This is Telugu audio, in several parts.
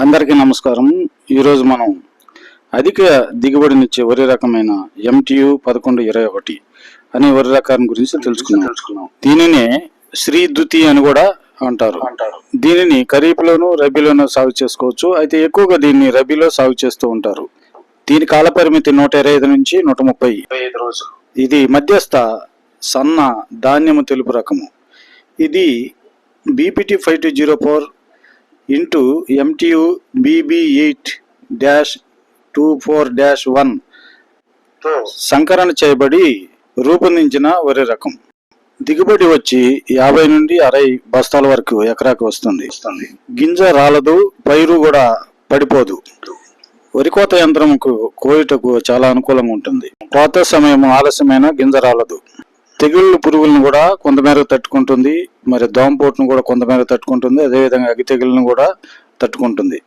అందరికీ నమస్కారం. ఈరోజు మనం అధిక దిగుబడినిచ్చే వరి రకమైన ఎంటియు పదకొండు ఇరవై ఒకటి అనే వరి రకాన్ని గురించి తెలుసుకున్నాం దీనిని శ్రీ దుతి అని కూడా అంటారు. దీనిని ఖరీఫ్లోను రబీలోను సాగు చేసుకోవచ్చు. అయితే ఎక్కువగా దీన్ని రబీలో సాగు చేస్తూ ఉంటారు. దీని కాల పరిమితి నూట ఇరవై ఐదు నుంచి నూట ముప్పై. రోజులు. ఇది మధ్యస్థ సన్న ధాన్యము తెలుపు రకము. ఇది BPT five two zero four into MTU BB eight dash two four dash one సంకరణ చేయబడి రూపొందించిన వరి రకం. దిగుబడి వచ్చి యాభై నుండి అరవై బస్తాల వరకు ఎకరాకు వస్తుంది. గింజ రాలదు పైరు కూడా పడిపోదు. వరి కోత యంత్రంకు కోయుటకు చాలా అనుకూలంగా ఉంటుంది. కోత సమయం ఆలస్యమైన గింజ రాలదు. తెగుళ్ళు పురుగులను కూడా కొంతమేర తట్టుకుంటుంది. మరి దోమపోటును కూడా కొంతమేర తట్టుకుంటుంది. అదేవిధంగా అగ్గి తెగుళ్ళను కూడా తట్టుకుంటుంది.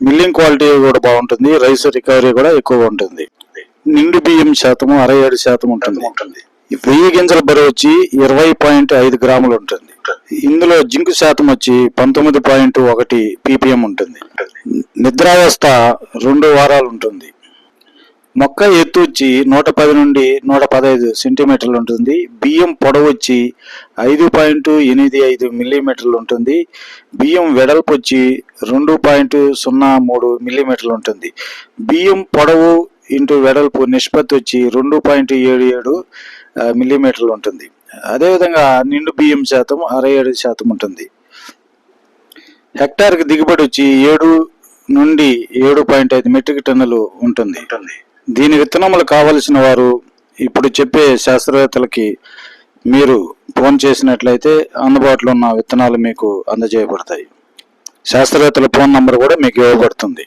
మిల్లింగ్ క్వాలిటీ కూడా బాగుంటుంది. రైస్ రికవరీ కూడా ఎక్కువగా ఉంటుంది. నిండు బియ్యం శాతము అరవై ఏడు శాతం ఉంటుంది. వెయ్యి గింజల బరువు వచ్చి ఇరవై పాయింట్ ఐదు గ్రాములు ఉంటుంది. ఇందులో జింకు శాతం వచ్చి పంతొమ్మిది పాయింట్ ఒకటి పీపీఎం ఉంటుంది. నిద్రావస్థ రెండు వారాలు ఉంటుంది. మొక్క ఎత్తు వచ్చి నూట పది నుండి నూట పదహైదు సెంటీమీటర్లు ఉంటుంది. బియ్యం పొడవు వచ్చి ఐదు పాయింట్ ఎనిమిది ఐదు మిల్లీమీటర్లు ఉంటుంది. బియ్యం వెడల్పు వచ్చి రెండు పాయింట్ సున్నా మూడు మిల్లీమీటర్లు ఉంటుంది. బియ్యం పొడవు ఇంటూ వెడల్పు నిష్పత్తి వచ్చి రెండు పాయింట్ ఏడు ఏడు మిల్లీమీటర్లు ఉంటుంది. అదేవిధంగా నిండు బియ్యం శాతం అరవై ఏడు శాతం ఉంటుంది. హెక్టార్కి దిగుబడి వచ్చి ఏడు నుండి ఏడు పాయింట్ ఐదు మెట్రిక్ టన్నులు ఉంటుంది. దీని విత్తనములు కావలసిన వారు ఇప్పుడు చెప్పే శాస్త్రవేత్తలకి మీరు ఫోన్ చేసినట్లయితే అందుబాటులో ఉన్న విత్తనాలు మీకు అందజేయబడతాయి. శాస్త్రవేత్తల ఫోన్ నంబర్ కూడా మీకు ఇవ్వబడుతుంది.